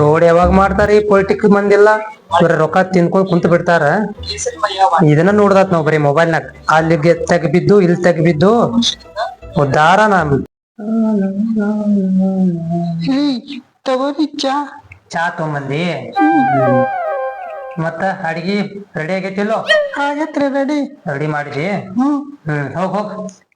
Road ಯಾವಾಗ ಮಾಡ್ತಾರಿ politic ಮಂದಿಲ್ಲ ಇವ್ರ ರೊಕ್ಕ ತಿನ್ಕೊಂಡ್ ಕುಂತ ಬಿಡ್ತಾರ. ಇದನ್ನ ನೋಡ್ದತ್ ನಾವ್ ಬರೀ ಮೊಬೈಲ್ನಾಗ ಅಲ್ಲಿಗೆ ತೆಗ್ಬಿದ್ದು ಇಲ್ಲಿ ತೆಗ್ಬಿದ್ದು ಉದ್ದಾರ ನಮ್ ತಗೋರಿ ಚಾ. ಚಾ ತಗೊಂಬಂದಿ? ಮತ್ತ ಅಡಿಗೆ ರೆಡಿ ಆಗೈತಿಲ್ಲೋ? ಆಗತ್ರಿ ರೆಡಿ ರೆಡಿ ಮಾಡಿದಿ? ಹ್ಮ್. ಹ್ಮ್ ಹೋಗ್ ಹೋಗ್.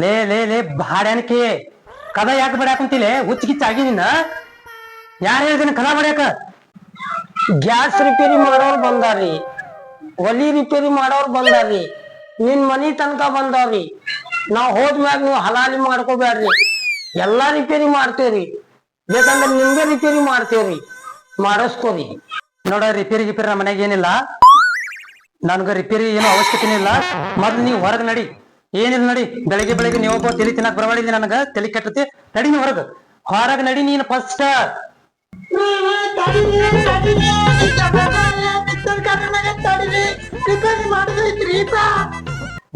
ಲೇ ಲೇ ಲೇ ಬಾಡ್ಯಾನಕಿ ಕದ ಯಾಕೆ ಬಡ್ಯಾಕುಂತಿಲೆ ಹುಚ್ಚಿಗಿಚ್ಚ ಆಗಿ ನಿನ್ನ. ಯಾರು ಹೇಳಿದಿನ ಕದ ಬಡ್ಯಾಕ? ಗ್ಯಾಸ್ ರಿಪೇರಿ ಮಾಡೋರು ಬಂದಾರಿ ಒಲಿ ರಿಪೇರಿ ಮಾಡೋರ್ ಬಂದಾರಿ ನಿನ್ ಮನಿ ತನಕ ಬಂದಾವ್ರಿ. ನಾವ್ ಹೋದ್ಮ್ಯಾಗ ನೀವು ಹಲಾಲಿ ಮಾಡ್ಕೋಬ್ಯಾಡ್ರಿ. ಎಲ್ಲಾ ರಿಪೇರಿ ಮಾಡ್ತೇವ್ರಿ. ಬೇಕಂದ್ರೆ ನಿಮ್ಗೆ ರಿಪೇರಿ ಮಾಡ್ತೇವ್ರಿ. ಮಾಡಿಸ್ಕೋರಿ. ನೋಡ, ರಿಪೇರಿ ಗಿಪೇರಿ ನಮ್ಮ ಮನೆಗೆ ಏನಿಲ್ಲ. ನನ್ಗ ರಿಪೇರಿ ಏನೋ ಅವಶ್ಯಕತೆ ಇಲ್ಲ. ಮೊದ್ಲು ನೀವು ಹೊರಗ್ ನಡಿ. ಏನಿಲ್ಲ ನಡಿ, ಬೆಳಿಗ್ಗೆ ಬೆಳಿಗ್ಗೆ ನೀವೊಬ್ಬ ತಲಿ ತಿನ್ನಕ್ ಬರಬಾಡಿದ್ದಿ ನನಗ, ತಲಿ ಕೆಟ್ಟತಿ. ನಡಿ ಹೊರಗ. ಹೊರಗ ನಡಿ ನೀನ್ ಫಸ್ಟ್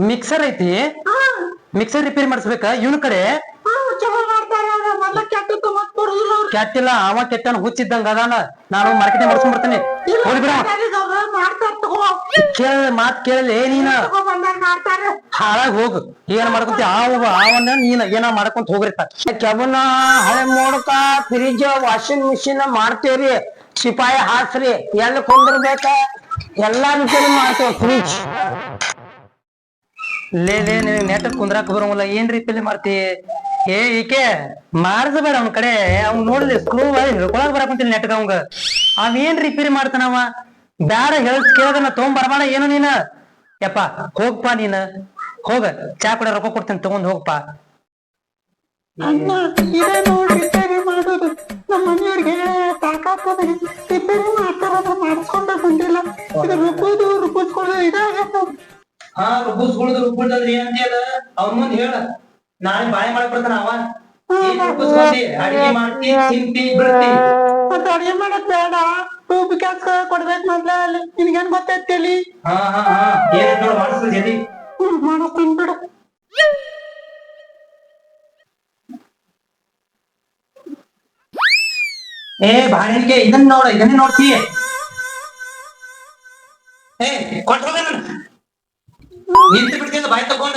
ಮಿಕ್ಸರ್ ಐತಿ. ಮಿಕ್ಸರ್ ರಿಪೇರಿ ಮಾಡಿಸ್ಬೇಕ? ಇವನ ಕಡೆ? ಕೆಟ್ಟಿಲ್ಲ, ಅವ ಕೆಟ್ಟನ ಹುಚ್ಚಿದ್ದಂಗ ಅದಾನ. ನಾನು ಮಾರ್ಕೆಟಿಂಗ್ ಮಾಡ್ಸ್ಕೊಂಡ್ ಬರ್ತೀನಿ. ಹೋಗಿ ಬಿಡ. ಕೇಳ ಮಾತ್ ಕೇಳಲಿ ನೀನ? ಹಾಳಾಗ ಹೋಗು. ಏನ್ ಮಾಡ್ಕೊಂತಿ? ಆವ ಆವನ್ನ ನೀನ ಏನ ಮಾಡ್ಕೊಂತ ಹೋಗ್ರಿ ಕೆಬನ ಹಳೆ ಮೋಡಕ ಫ್ರಿಜ್ ವಾಷಿಂಗ್ ಮಿಷಿನ್ ಮಾಡ್ತೇವ್ರಿ. ಸಿಪಾಯಿ ಹಾಸ್ರಿ ಎಲ್ಲ ಕುಂದಿರ್ಬೇಕ? ಎಲ್ಲಾ ರೀತಿಯಲ್ಲಿ ಮಾಡ್ತೇವ್ ಫ್ರಿಜ್ ಲೇ ಲೇ ನಿನಗ್ ನೆಟ್ ಕುಂದ್ರಾಕ ಬರೋಲ್ಲ ಏನ್ ರೀತಿಯಲ್ಲಿ ಮಾಡ್ತಿ? ಏ ಈಕೆ ಮಾರ್ಸಬೇಡ ಅವ್ನ ಕಡೆ. ಅವ್ನ್ ನೋಡಿದ್ರೆ ಸ್ಕ್ರೂ ಹಿಡ್ಕೊಳಕ್ ಬರಾಕುಂತಿಲ್ಲ ನೆಟ್ಗ ಅವಂಗ. ಅವ್ ಏನ್ ರಿಪೇರಿ ಮಾಡ್ತಾನವ ಬ್ಯಾಡ ಹೇಳ್ಸ್ ಕೇಳದನ್ನ ತಗೊಂಡ್ ಬರಬೇಡ ಏನು ನೀನ? ಯಪ್ಪ ಹೋಗ್ಪ ನೀನ. ಹೋಗ ಚಾ ಕೂಡ ರೊಕ್ಕ ಕೊಡ್ತೇನೆ ತಗೊಂಡ್ ಹೋಗ್ಪ. ಅಣ್ಣ ಇದೇ ನೋಡಿ ರಿಪೇರಿ ಮಾಡೋದು. ನಮ್ಮ ಮನೆಯವ್ರಿಗೆ ಸಾಕಾಗ್ತದೆ. ರಿಪೇರಿ ಮಾಡ್ತಾರ ಮಾಡಿಸ್ಕೊಂಡ ಬಂದಿಲ್ಲ. ಇದು ರುಬ್ಬೋದು ರುಬ್ಬಿಸ್ಕೊಳ್ಳೋದು ಇದಾಗತ್ತ ಹಾ ರುಬ್ಬಿಸ್ಕೊಳ್ಳೋದು ರುಬ್ಬಿಡ್ತದ್ರಿ ಅಂತೇಳ ಅವ್ನ ಮುಂದ್ ಹೇಳ. ನಾಳೆ ಬಾಳೆ ಮಾಡಕ್ ಬರ್ತಾನ ಅವ. ಅಡಿಗೆ ಮಾಡ್ತಿ ತಿಂತಿ ಬಿಡ್ತಿ ಮತ್ತೆ ಅಡಿಗೆ ಮಾಡಕ್ ಬೇಡ. ರುಬ್ಬಿ ಕ್ಯಾಸ್ ಕೊಡ್ಬೇಕು ಮೊದ್ಲ ನಿನ್ಗೇನ್ ಗೊತ್ತೈತಿ ಹಾ ಹಾ ಹಾ. ಏನ್ ನೋಡ್ ಮಾಡಿಸ್ರಿ ಜಲ್ದಿ. ಹ್ಮ್ ಮಾಡಿಸ್ತೀನಿ ಬಿಡು. ಏ ಬಾಳೆನಿಗೆ ಇದನ್ನ ನೋಡ ಇದನ್ನೇ ನೋಡ್ತಿ. ಏ ಕೊಟ್ಟು ಹೋಗ ನಿಂತು ಬಿಡ್ತೀನಿ ಬಾಯಿ ತಕೊಂಡ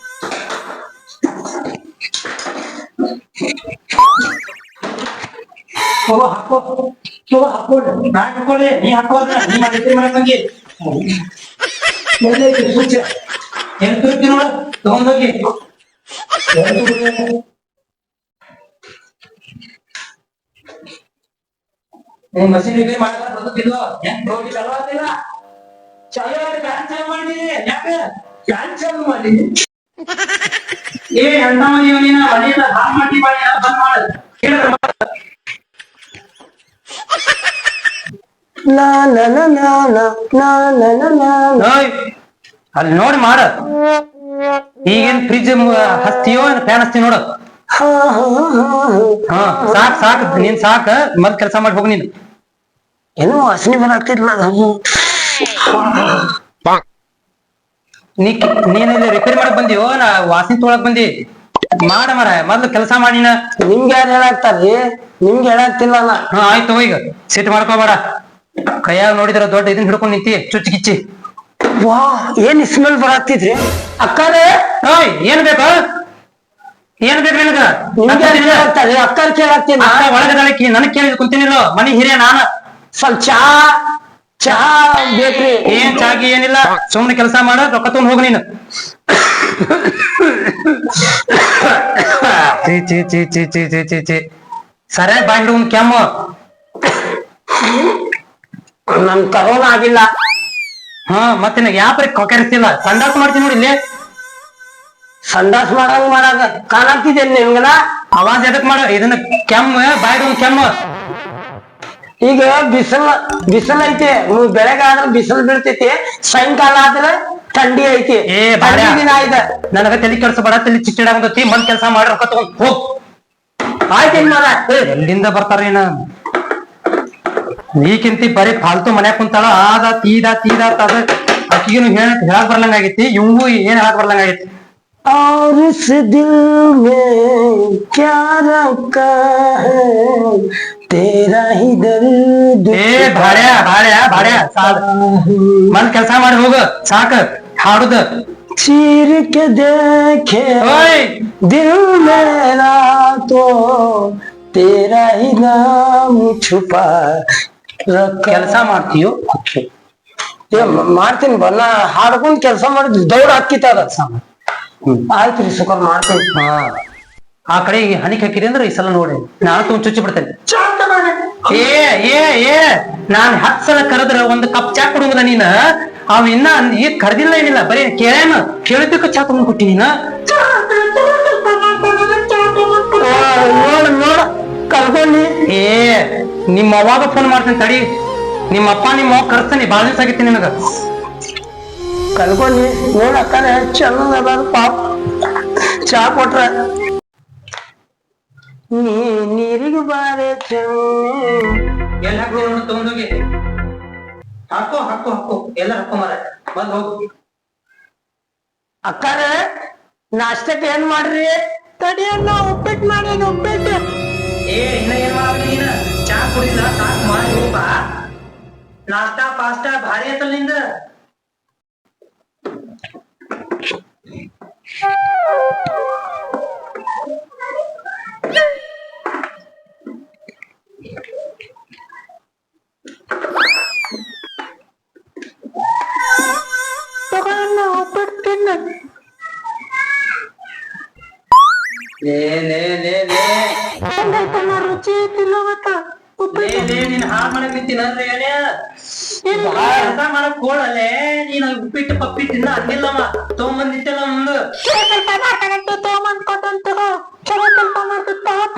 ಹೋಗೋ ಹಾಕೋ ಹೋಗೋ ಹಾಕೋ ನಾ ಹಾಕೊಳ್ಳಿ, ನೀ ಹಾಕೋದ ನೀ ಮಾಡಿದ್ರಿ ಮಾಡಂಗಿ ಎಲ್ಲೈತಿ ಸೂಚ ಏನ್ ನೋಡ ತಗೊಂಡೋಗಿ ನೀವು ಮಸೀನ್ ರಿಪೇರಿ ಮಾಡಲ್ಲ ಬದುಕಿಲ್ವ ಹೆಂಗ್ ಹೋಗಿ ಚಲೋ ಆಗಿಲ್ಲ ಚಲೋ ಕ್ಯಾನ್ಸಲ್ ಮಾಡಿ, ಯಾಕೆ? ಕ್ಯಾನ್ಸಲ್ ಮಾಡಿ. ಏ ಅಣ್ಣ ಮನಿನ ಮನೆಯಿಂದ ಹಾಳು ಮಾಡಿ ಮಾಡಿ ಬಂದ್ ಮಾಡ. ಅಲ್ಲಿ ನೋಡಿ ಮಾಡ. ಈಗೇನ್ ಫ್ರಿಜ್ ಹಸ್ತಿಯೋ ಫ್ಯಾನ್ ಹಸ್ತಿ ನೋಡು. ಹಾ ಸಾಕ್ ಸಾಕ್ ನೀನ್ ಸಾಕ ಮತ್ ಕೆಲಸ ಮಾಡಿ ಹೋಗ್ ನೀನು. ಏನೋ ವಾಸನೆ ಬರಾಗ್ತಿರ್ಲ ನೀ ನೀನ್ ರಿಪೇರಿ ಮಾಡಕ್ ಬಂದಿಯೋ ನಾ ವಾಸನೆ ತೊಗೊಳಕ್ ಬಂದಿ? ಮಾಡ ಮರ ಮೊದ್ಲು ಕೆಲಸ ಮಾಡಿನ ನಿಮ್ಗೆ ಯಾರು ಹೇಳಾಕ್ತಾರ್ರಿ? ನಿಮ್ಗೆ ಹೇಳಾಕ್ತಿಲ್ಲ ನಾ. ಹಾ ಆಯ್ತು ಈಗ. ಸಿಟ್ ಮಾಡ್ಕೋಬೇಡ. ಕೈಯಾಗ ನೋಡಿದ್ರ ದೊಡ್ಡ ಇದನ್ನ ಹಿಡ್ಕೊಂಡ್ ನಿಂತಿ ಚುಚ್ಚಿ ಕಿಚ್ಚಿ. ವಾ ಏನ್ ಸ್ಮೆಲ್ ಬರತ್ತಿದ್ರಿ ಅಕ್ಕಾರೆ ಓಯ್ ಏನ್ ಬೇಕು? ಏನ್ ಬೇಕು ನಿನಗ? ಅಕ್ಕಾರ ಕೇಳತ್ತೀನಿ ಅಕ್ಕ ಒಳಗದಾಳಕಿ ನನಗ್ ಕೇಳಿದ್ ಕುಂತೀನಿಲ್ಲ ಮನಿ ಹಿರಿಯ ನಾನ. ಸ್ವಲ್ಪ ಚಾ ಚಾ ಬೇಕ್ರಿ. ಏನ್ ಚಾಗಿ ಏನಿಲ್ಲ ಸುಮ್ನೆ ಕೆಲಸ ಮಾಡ ರೊಕ್ಕ ತಗೊಂಡ್ ಹೋಗ ನೀನು. ಚೀ ಚೀ ಚೀ ಚೀ ಚೀ ಚೀ ಚೀ ಚೀ ಸರಿಯಾಗಿ ಕೆಮ್ಮು ನನ್ ಕರೋನಾ ಆಗಿಲ್ಲ. ಹಾ ಮತ್ತೆ ನಿನಗೆ ಯಾಪ್ರಿ ಕೊಕರಿಸಿಲ್ಲ ಸಂದಾಸ ಮಾಡ್ತೀನಿ ನೋಡಿ ಇಲ್ಲಿ. ಸಂಡಾಸ್ ಮಾಡಂಗ್ ಮಾಡಾಕ ಕಾಣಾಕ್ತಿದ್ದೆ ನಿಮ್ಗೆಲ್ಲ ಅವಾಜ್ ಎದಕ್ ಮಾಡ? ಇದನ್ನ ಕೆಮ್ಮ ಬಾಯ್ ಕೆಮ್ಮ. ಈಗ ಬಿಸಲ್ ಬಿಸಲ್ ಐತಿ. ಬೆಳಗ್ಗೆ ಆದ್ರೆ ಬಿಸಿಲು ಬೀಳ್ತೈತಿ. ಸಾಯಂಕಾಲ ಆದ್ರೆ ಥಂಡಿ ಐತಿ. ಏ, ದಿನ ಆಯ್ತ ನನಗ ತಲೆ ಕೆಲಸ ಬಡ ತಲೆ ಚಿಟ್ಟಿಡಾಗತಿ ಮಂದ್ ಕೆಲಸ ಮಾಡಿ ರೊಕ್ಕ ತಗೊಂಡ್ ಹೋಗ್. ಆಯ್ತು ಮಾರ ಎಲ್ಲಿಂದ ಬರ್ತಾರೇನ ನೀಕಿಂತಿ ಬರೀ ಫಾಲ್ತು ಮನ್ಯಾಗ ಕುಂತಾಳ ಆದ ತೀದ ತೀದ ಅದ ಅಕ್ಕಿಗೇನು ಹೇಳ ಹೇಳಕ್ ಬರ್ಲಂಗ ಆಗೈತಿ ಇವಂಗೂ ಏನ್ ಹೇಳಕ್ ಬರ್ಲಂಗ ಆಗೈತಿ और इस दिल में क्या रखा है तेरा ही दर्द ಏ ಭಾಡ್ಯ ಭಾಡ್ಯ ಭಾಡ್ಯ ಸಾಕ್ ಬಂದ್ ಕೆಲಸ ಮಾಡಿ ಹೋಗ ಸಾಕ ಹಾಡುದ चीर के देखे ಓಯ್ दिल मेरा तो तेरा ही नाम छुपा रखा ಕೆಲಸ ಮಾಡ್ತೀಯೋ ಮ- ಮಾಡ್ತೀನಿ ಬನ್ನ ಹಾಡ್ಕೊಂಡ್ ಕೆಲಸ ಮಾಡಿದ್ ದೌಡ್ ಹಾಕಿತ್ತಾರ ಆಯ್ತು ರೀ ಸುಕರ್ ಮಾಡ್ತೀನಿ ಹಾ ಆ ಕಡೆ ಈ ಹಣಿಕ್ ಹಾಕಿರಿ ಅಂದ್ರೆ ಈ ಸಲ ನೋಡಿ ನಾನು ತುಂಬ ಚುಚ್ಚಿ ಬಿಡ್ತೇನೆ ಏ ಏ ಏ ನಾನ್ ಹತ್ ಸಲ ಕರೆದ್ರ ಒಂದ್ ಕಪ್ ಚಾ ಕೊಡುವುದ ನೀನ ಅವ ಇನ್ನ ಈಗ ಕರೆದಿಲ್ಲ ಏನಿಲ್ಲ ಬರೀ ಕೇಳೇನ ಕೇಳಿದ್ದಕ್ಕ ಚಾ ತಗೊಂಡ್ ಕೊಟ್ಟಿ ನೀನ ನಿಮ್ಮ ಅವಾಗ ಫೋನ್ ಮಾಡ್ತೀನಿ ತಡಿ. ನಿಮ್ಮ ಅಪ್ಪ ನಿಮ್ಮ ಅವ್ವ ಕರ್ಸ್ತಾನೆ ಬಾಳ ದಿವಸ ಆಗೈತಿ ನಿನಗ. ಕಲ್ಕೊಂಡಿ ನೋಡ ಚಂದ ಅದಾರ ಪಾಪ. ಚಾ ಕೊಟ್ರ. ನೀ ನೀರಿಗೆ ಬಾರೆ ಚೆನ್ನ ಎಲ್ಲ ಹಾಕಿ ನೋಡು ತಗೊಂಡೋಗಿ. ಹಾಕೋ ಹಾಕೋ ಹಾಕೋ. ಎಲ್ಲ ಹಾಕೋ ಮಾರ ಬಂದ್ ಹೋಗು. ಅಕ್ಕಾರೆ ನಾಷ್ಟಕ್ಕೆ ಏನ್ ಮಾಡ್ರಿ? ತಡಿಯನ್ನ ಉಪ್ಪಿಟ್ಟು ಮಾಡೇನು ಉಪ್ಪಿಟ್ಟು ಏ ಇನ್ನ ಏನ್ ಮಾಡ್ಬೇಕು ನಾಲ್ಕುಡಿನ ನಾಲ್ಕು ಮಾಡಿ ಹೋಗ ನಾಷ್ಟಾ ಪಾಸ್ಟಾ ಭಾರಿ ಆಯ್ತಲ್ಲ ನಿಂದ ನೀನ್ ಹಾಳ್ ಮಾಡಕ್ ನಿಂತಿನ ಏನೇ ಕೆಲಸ ಮಾಡಕ್ ಹೋಳಲ್ಲೇ ನೀನ್ ಉಪ್ಪಿಟ್ಟು ಪಪ್ಪಿಟ್ಟು ತಿನ್ನ ಅಂದಿಲ್ಲಮ್ಮ ತಗೊಂಬಂದ್ ನಿಂತಿಲ್ಲ ಮುಂದ. ಸ್ವಲ್ಪ ತಗೊಂಬಂದ್ ಕೊಟ್ಟಂತ ಚಲೋ ಕೆಲಸ ಮಾಡ್ತಿದ್ದ ಪಾಪ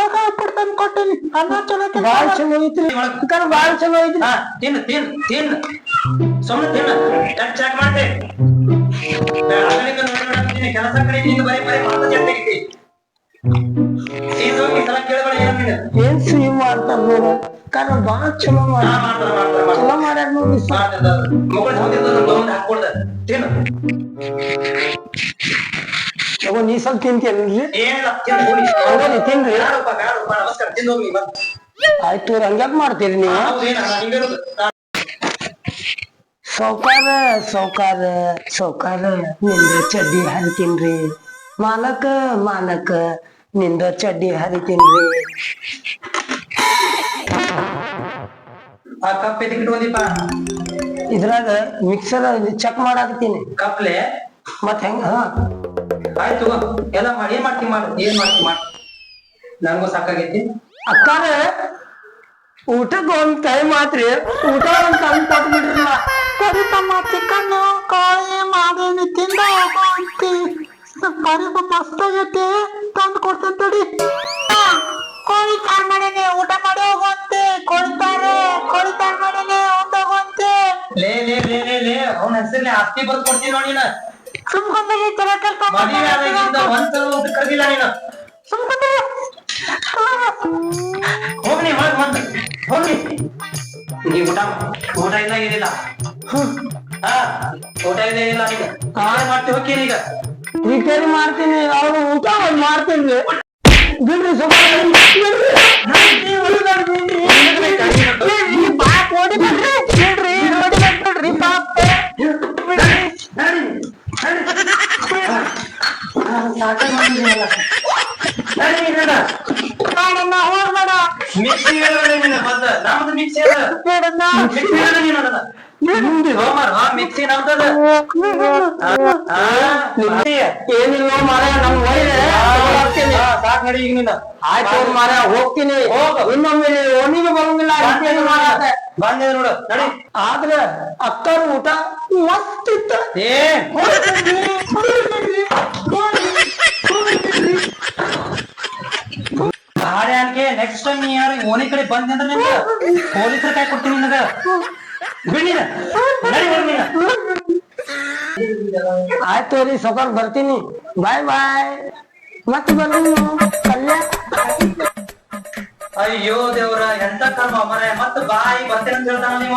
ಆಗ ಉಪ್ಪಿಟ್ಟು ತಂದ್ ಕೊಟ್ಟಿನಿ ಅನ್ನ ಚಲೋ ಬಾಳ ಚಲೋ ಐತ್ರಿ. ಬಾಳ ಚಲೋ ಐತ್ರಿ. ಹಾ ತಿನ್ ತಿನ್ ತಿನ್ ಸುಮ್ಮನೆ ತಿನ್ನ. ಟಚ್ ಚಾಕ್ ಮಾಡ್ತೆ? ಕೆಲಸ ಕಡೆ ನಿಂಗೆ ಬರೀ ಬರೀ ಮಾತು ಈ ಸಲ ಕೇಳಬೇಡ ಏನ್ ನೀನು ಏನ್ ಮಾಡ್ತಾರ ನೋಡ ಸರ್ಕಾರ ಬಾಳ ಚಲೋ ಚಲೋ ಮಾಡ್ಯಾರ ನೋಡಿ ನೀ ಸ್ವಲ್ಪ ತಿಂತೀಯಲ್ರಿ ತಿನ್ರಿ. ಆಯ್ತು ಮಾಡ್ತೀರಿ ನೀವು? ಸೌಕಾರ ಸೌಕಾರ ಸೌಕಾರ, ನಿಂದ ಚಡ್ಡಿ ಹರಿತೀನ್ರಿ. ಮಾಲಕ ಮಾಲಕ, ನಿಂದ ಚಡ್ಡಿ ಹರಿತೀನ್ರಿ. ಆ ಕಪ್ ಎದಕ್ಕೆ ಇಟ್ಕೊಂಡಿಪ್ಪ ಇದ್ರಾಗ ಮಿಕ್ಸರ್ ಚೆಕ್ ಮಾಡಾಕತ್ತೀನಿ. ಕಪ್ಲೆ ಮತ್ ಹೆಂಗ ಆಯ್ತು ಎಲ್ಲ ಮಾಡಿ ಏನ್ ಮಾಡ್ತಿ ಮಾಡು ಏನ್ ಮಾಡ್ತಿ ಮಾಡು. ನನಗೂ ಸಾಕಾಗೈತಿ. ಅಕ್ಕಾರ ಊಟಕ್ಕೆ ಒಂದ್ ಟೈಮ್ ಆತ್ರಿ. ಊಟ ಒಂದ್ ಟೈಮ್ ಕೊಟ್ಬಿಡ್ರಲ್ಲ ಬರೀ ತಮ್ಮ ಚಿಕನ್ ಕಾಯಿ ಮಾಡೇನಿ ತಿಂದ ಹೋಗಂತಿ ಕರಿ ಮಸ್ತ್ ಆಗೈತಿ. ತಂದು ಕೊಡ್ತೇನೆ ತಡಿ. ಕೋಳಿ ಕಾಳು ಮಾಡೇನಿ ಊಟ ಮಾಡಿ ಹೋಗುವಂತೆ ಕೊಡ್ತಾರೆ ಊಟ ಹೋಗುವಂತೆ ಲೇ ಲೇ ಲೇ ಲೇ ಲೇ ಅವನ ಹೆಸರಲ್ಲಿ ಆಸ್ತಿ ಬರ್ತ ಕೊಡ್ತೀನಿ ನೋಡಿ ನಾ ಸುಮ್ಕೊಂಡ್ರಿ ತರ ಕೆಲ್ಸ ಮದುವೆ ಆದಾಗಿಂದ ಒಂದ್ ಸಲ ಊಟ ಕರ್ದಿಲ್ಲ ನೀನು. ಸುಮ್ಕೊಂಡ್ರಿ ಹೋಗ್ನಿ ಹೊರಗೆ ಬಂದು ಹೋಗ್ನಿ ನೀ ಊಟ ಊಟ ಇಲ್ಲ ಏನಿಲ್ಲ. ಹಾ ಊಟ ಇಲ್ಲ ಏನಿಲ್ಲ ಈಗ ಏನ್ ಮಾಡ್ತಿ ಹೋಗ್ತೀನಿ ಈಗ. ರಿಪೇರಿ ಮಾಡ್ತೀನಿ ಅವ್ರು ಊಟ ಒಂದ್ ಮಾಡ್ತೀನಿ. ಮಿಕ್ಸಿ ಹೇಳ ನಿನ್ನ ಬಂದ ನಮ್ದು ಮಿಕ್ಸಿ ಹೇಳ ಮಿಕ್ಸಿ ಹೇಳ ನೀನು ಮಿಕ್ಸಿ ನಮ್ದದ. ಏನಿಲ್ಲ ಮಾರ ನಮ್ ಸಾಕ್ ನಡಿ ಈಗ ನಿನ್ನ ಆಯ್ತು ಮಾರ ಹೋಗ್ತೀನಿ. ಹೋಗು. ಇನ್ನೊಮ್ಮೆ ಒಣಿಗೆ ಬರಂಗಿಲ್ಲ ಬಂದೆ ನೋಡು. ನೋಡು. ಆದ್ರೆ ಅಕ್ಕನ ಊಟ ಮಸ್ತಿತ್ತ. ಏ. ನೆಕ್ಸ್ಟ್ ಟೈಮ್ ನೀ ಯಾರು ಓಣಿ ಕಡೆ ಬಂದೆ ಅಂದ್ರೆ ನಿನ್ಗ ಪೊಲೀಸರ ಕೈ ಕೊಡ್ತೀನಿ ನಿನಗ. ಆಯ್ತು ರೀ ಸೊಕರ್ ಬರ್ತೀನಿ. ಬಾಯ್ ಬಾಯ್. ಮತ್ತೆ ಬರ್ತೀನಿ ಪಲ್ಯ. ಅಯ್ಯೋ ದೇವ್ರ, ಎಂತ ಕರ್ಮ ಮನೆ? ಮತ್ತ ಬಾಯಿ ಬರ್ತೇನೆ ಅಂತ ಹೇಳ್ತಾನ ನೀವ.